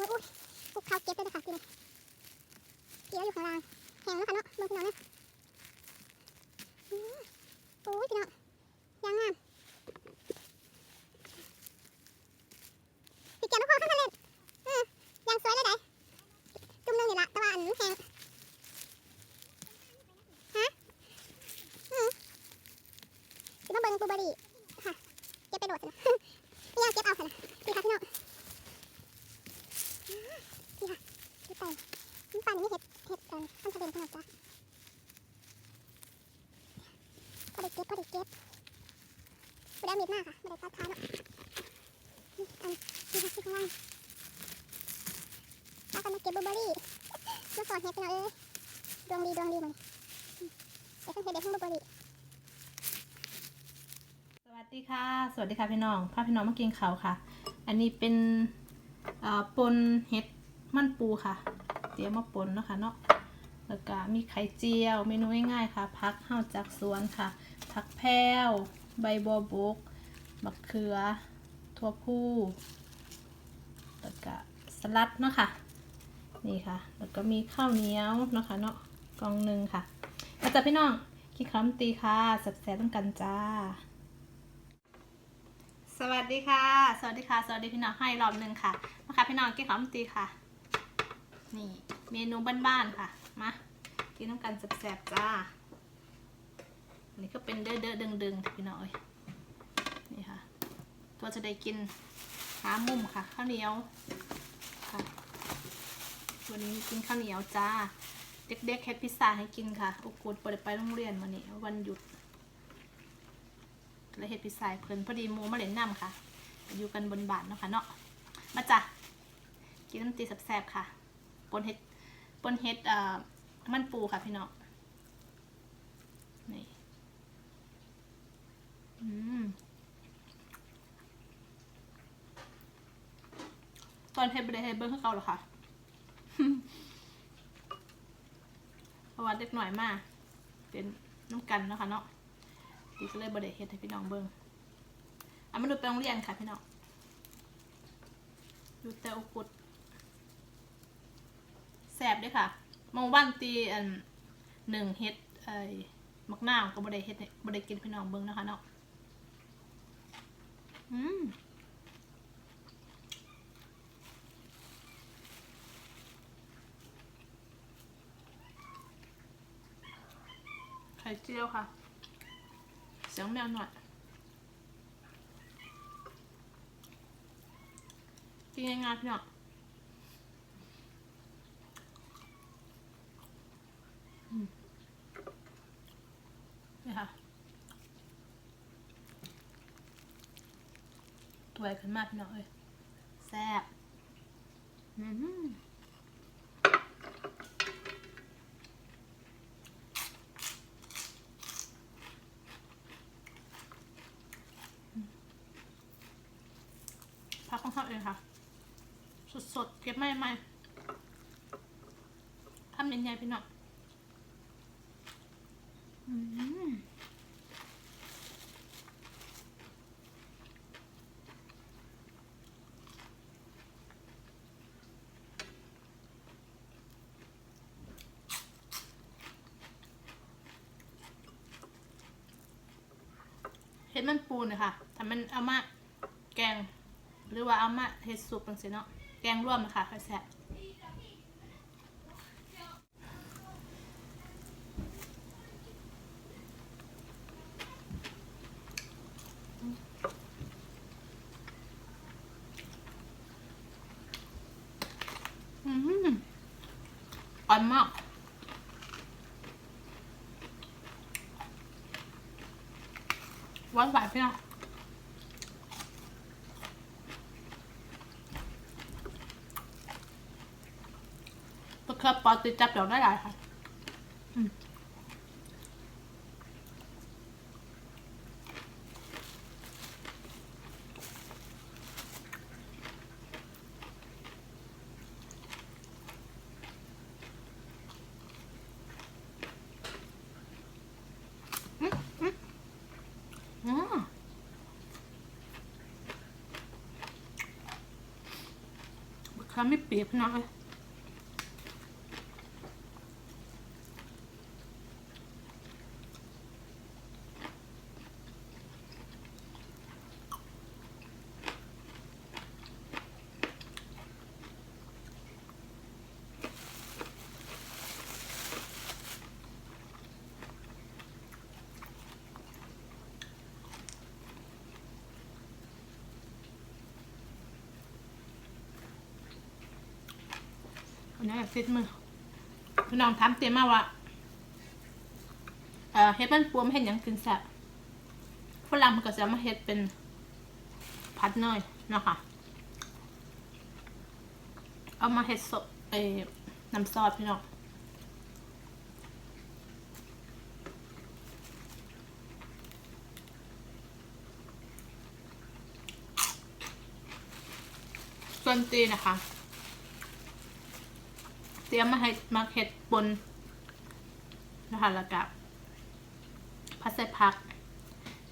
อ้ยอุ้ยพวกเขาเก็บเลยนะคะทีนี้เกี่ยวอยู่ข้างล่างแห้งแล้วค่ะเนาะเบิ่งพี่น้องนะอืมโอ้ยพี่น้องยางงามพี่เกี่ยวมาพอข้างทะเลอืมยางสวยเลยได้จุ่มนึงนี่ละแต่ว่าอันแห้งฮะอืมสิมาเบิ่งบลูเบอร์รี่ค่ะเก็บไปโดดสินะ พี่ยังเก็บเอาค่ะนะพี่ค่ะพี่น้อง นี่ค่ะนี่ไปนี่ป่านนี้เห็ดเห็ดกันต้นทะเลขนาดจ้ะพอได้เก็บพอได้เก็บ ไม่ได้เอามีดหน้าค่ะไม่ได้ตัดขาเนาะอันนี่ค่ะที่ข้างล่างถ้ากันมาเก็บบลูเบอร์รี่มาสอนเห็ดกันเอาเอ้ยดวงดีดวงดีมันเดี๋ยวต้องเห็ดเดี๋ยวต้องบลูเบอร์รี่สวัสดีค่ะ สวัสดีค่ะพี่น้องพาพี่น้องมากินข้าวค่ะ อันนี้เป็นปนเห็ดมันปูค่ะ เตรียมมาปนเนาะคะเนาะแล้วก็มีไข่เจียว เมนูง่ายๆค่ะ พักเห่าจากสวนค่ะ ผักแพรวใบบัวบก บักเขือทั่วผู้แล้วก็สลัดเนาะค่ะนี่ค่ะ แล้วก็มีข้าวเหนียวเนาะค่ะเนาะกองหนึ่งค่ะแล้วจ้ะพี่น้องกินข้าวมันตีค่ะแซ่บๆต้องกันจ้า สวัสดีค่ะ สวัสดีค่ะ สวัสดีพี่น้องให้รอบหนึ่งค่ะมาค่ะพี่น้องกินข้าวมันตีค่ะ นี่เมนูบ้านๆค่ะมากินน้ำกันแซ่บจ้านนี้ก็เป็นเด้อเด้อดึงดึงๆพี่น้องเอ้ย นี่ค่ะ ตัวจะได้กินหามุมค่ะ ข้าวเหนียวค่ะวันนี้กินข้าวเหนียวจ้า เด็กๆเฮ็ดพิซซ่าให้กินค่ะโอ้โหเปิดไปโรงเรียนวันนี้วันหยุดแล้วเฮ็ดพิซซ่าเพิ่นพอดีหมูมาเล่นน้ำค่ะ อยู่กันบนบานเนาะค่ะเนาะมาจ้ะกินน้ำตีแซ่บๆค่ะปนเฮ็ดปนเฮ็ดเอ่อมันปูค่ะพี่น้องนี่อืม อนเฮ็ดบ่ได้เฮดเบิ่งคือเก่าหรอคะเพราะว่าเด็กหน่อยมาก เป็นน้ำกันนะคะเนาะดีก็เลยบไดเฮ็ดให้พี่น้องเบิ่งอะมาดูไปโรงเรียนค่ะพี่น้องอยู่แต่อุกุดแสบด้วยค่ะมองวันตีอันหนึ่งเฮ็ดไอ้มักนาวก็บไดเฮ็ดเบไดกินพี่น้องเบิ่งนะคะเนาะอืม ข่เจียวค่ะ เสียงแมวหน่อยกินง่ายๆพี่น้องอืมนี่ค่ะตัวใหญ่ขึ้นมากพี่น้องเอ้ยแซ่บ อืมพักของ เขาเองค่ะ สดๆ เก็บไม่ไม่ทำเยังไงพี่น้องอืมเห็ดมันปูนเลยค่ะทำมันเอามาแกง หรือว่าเอามาเฮ็ดซุปจังซี่เนาะแกงร่วมนะคะค่อยแซ่บอร่อนมากหวานหวานพี่น้อง ก็คือปอติดจับดอกได้หลายค่ะอืมอืมอืมอืมมะเขือค่ะไม่เปียกน้องเลย อันนี้ฟิตมือพี่น้องถามเตรียมมาว่าเอ่อเฮ็ดมันปัวไม่เห็นหยังกินแซ่บฝรั่งมันก็จะมาเฮ็ดเป็นพัดเนยนะคะเอามาเฮ็ดสดเอ่อน้ำซอสพี่น้องส่วนตีนะคะ เตรียมมาให้มาเห็ดบนนะคะแล้วก็พัดใส่ผัก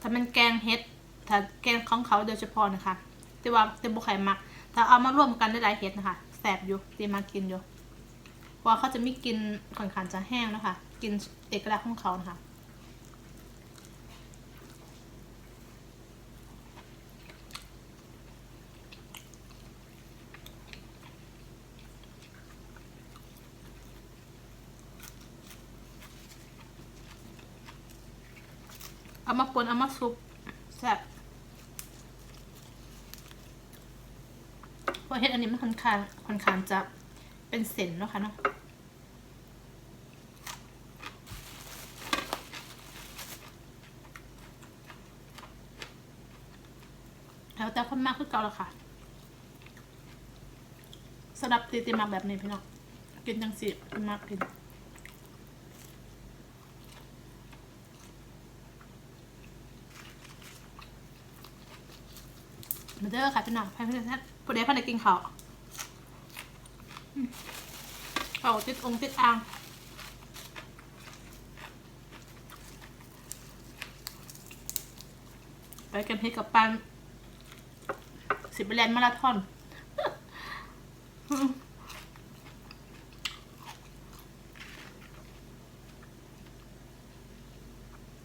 ถ้ามันแกงเห็ด ถ้าแกงของเขาโดยเฉพาะนะคะ แต่ว่าเต็มบุไข่มัก ถ้าเอามาร่วมกันได้หลายเห็ดนะคะแสบอยู่เตรียมมากินอยู่เพราะว่าเขาจะไม่กินค่อนข้างจะแห้งนะคะ กินเอกลักษณ์ของเขานะคะ เอามาปนเอามาซุปแซ่บเพราะเห็ดอันนี้มันค่อนข้างค่อนข้างจะเป็นเส้นเนาะค่ะเนาะแล้วแต่คนมากคือเก่าแล้วค่ะสำหรับตีตีมากแบบนี้พี่น้องกินจังสิมากกิน เด้อค่ะพี่น้องพี่น้องผู้ใดพอได้กินเขาเอาติดองติดอ่างไปกันให้กับปันสิบแลนด์มาราธอน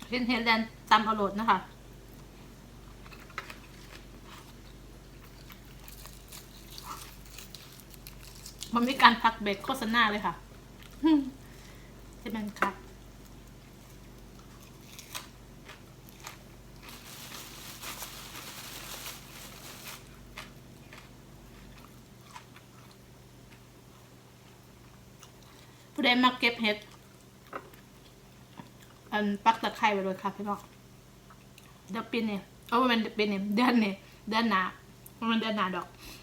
เห็นเห็นแลนด์ตามเอาโหลดนะคะ มันมีการพักเบรกโฆษณาเลยค่ะใช่ไหมนครับผู้ใดมาเก็บเห็ด อันปักตะไคร้ไว้เลยค่ะพี่น้องเดี๋ยวปีนี้เอาเป็นปีนี้เดือนนี้เดือนหน้ามันเดือนหน้าดอกเ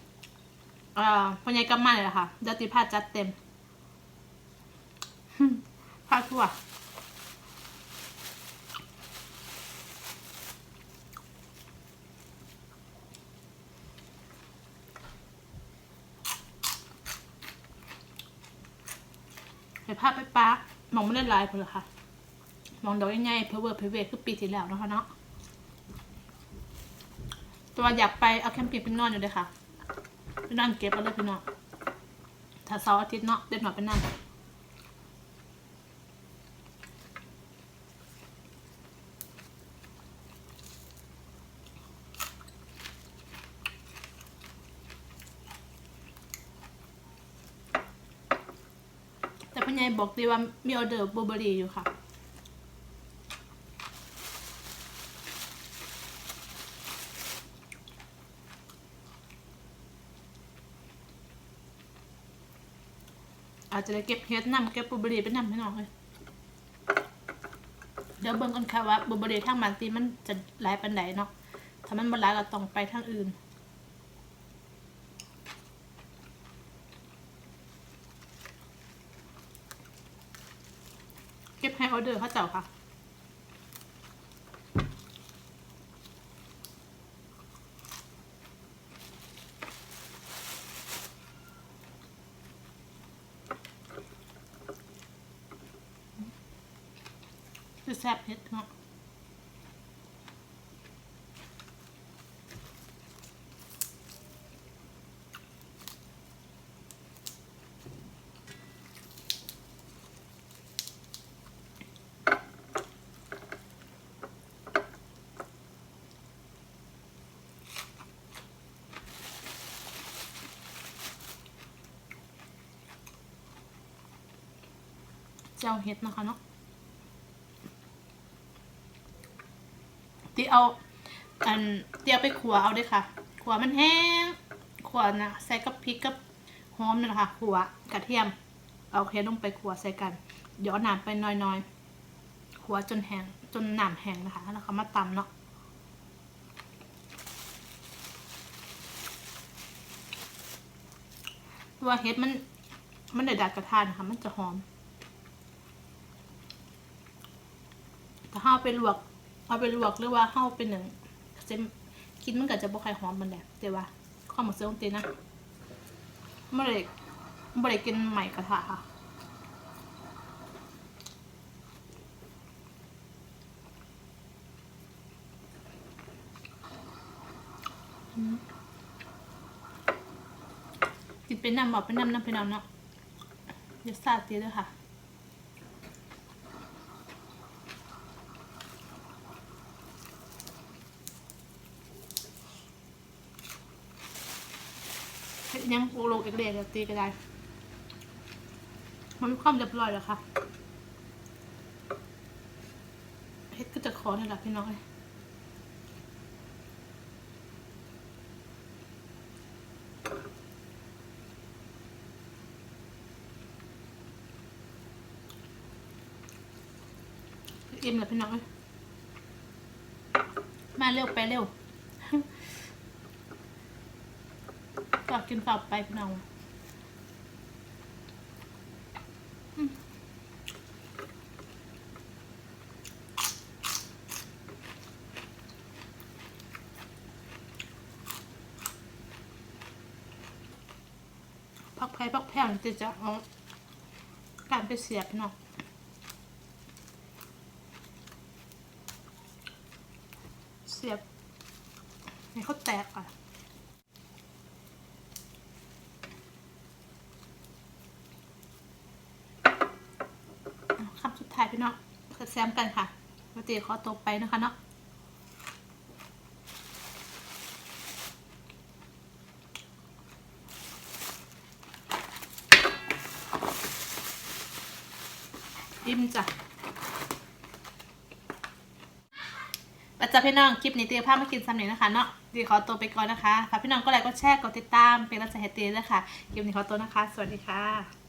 อ่อพอใหญายกำมันเลยล่ะค่ะเดติพาจัดเต็มพาทั่วเห็นภาพไปปาร์คมองไม่ได้ลายเพื่อค่ะ มองดอกง่ายๆเพอเวอร์เพอเวคือปีที่แล้วนะคะเนาะตัวอยากไปเอาแคมปิ้งไปนอนอยู่เลยค่ะ ไปนั่งเก็บเอาเลยพี่น้อง ถ้าเสาร์อาทิตย์เนาะเด็ดหน่อยไปนั่งแต่พ่อใหญ่บอกดีว่ามีออเดอร์บลูเบอรี่อยู่ค่ะ จะได้เก็บเฮ็ดนำเก็บบูเบอรี่ไปนำให้น้องเลยเดี๋ยวเบิ่งกันค่ะว่าบูเบอรี่ทางบางตีมันจะหลายปันไดเนาะถ้ามันบ่หลายก็ต้องไปทางอื่นเก็บให้ออเดอร์เขาเจ้าค่ะือแซ่บเผ็ดมากเจ้าเห็ดนะคะเนาะ ตีเอาอันเตียวไปขัวเอาด้วยค่ะ ขัวมันแห้งขัวนะใส่กับพริกกับหอมนี่แหละค่ะขัวกระเทียม เอาเห็ดลงไปขัวใส่กันเดี๋ยวน้ำไปน้อยๆขัวจนแห้งจนน้ำแห้งนะคะแล้วก็มาตำเนาะตัวเห็ดมัน มันเดือดกระทานนะคะมันจะหอม ถ้าเฮาไปลวก เอาไปลวกหรือว่าเฮาไปหนึ่งจะกินมันก็จะบ่ค่หอมมันแหละแต่ว่าข้าวหมกเสือของตีนะไม่ได้ไม่ได้กินใหม่กระทะค่ะกินเป็นน้ำบอกเป็นน้ำน้ำเป็นน้ำเนาะเดี๋ยวซาตีด้วยค่ะ ยังโลกเอกเด็กๆตีก็ได้ มันมีความเรียบร้อยแล้วค่ะเฮ็ดก็จะขอนี่แหละพี่น้องเลยอิ่มแล้วพี่น้องเลยมาเร็วไปเร็ว ก็กินฝากไปพี่น้องพักไผ่พักแผ่วนี่จะจะเอาการไปเสียบพี่น้องเสียบให้เขาแตกก่อน คำสุดท้ายพี่น้องแซมกันค่ะปกติขอตกไปนะคะเนาะอิ่มจ้ะปัจจัยพี่น้องคลิปนี้เตียภาพมากินซ้ำหนึ่งนะคะเนาะดีขอตัวไปก่อนนะคะฝากพี่น้องก็ไลค์ก็แชร์กดติดตามเป็นกำลังใจให้เตียด้วยค่ะคลิปนี้ขอตัวนะคะ สวัสดีค่ะ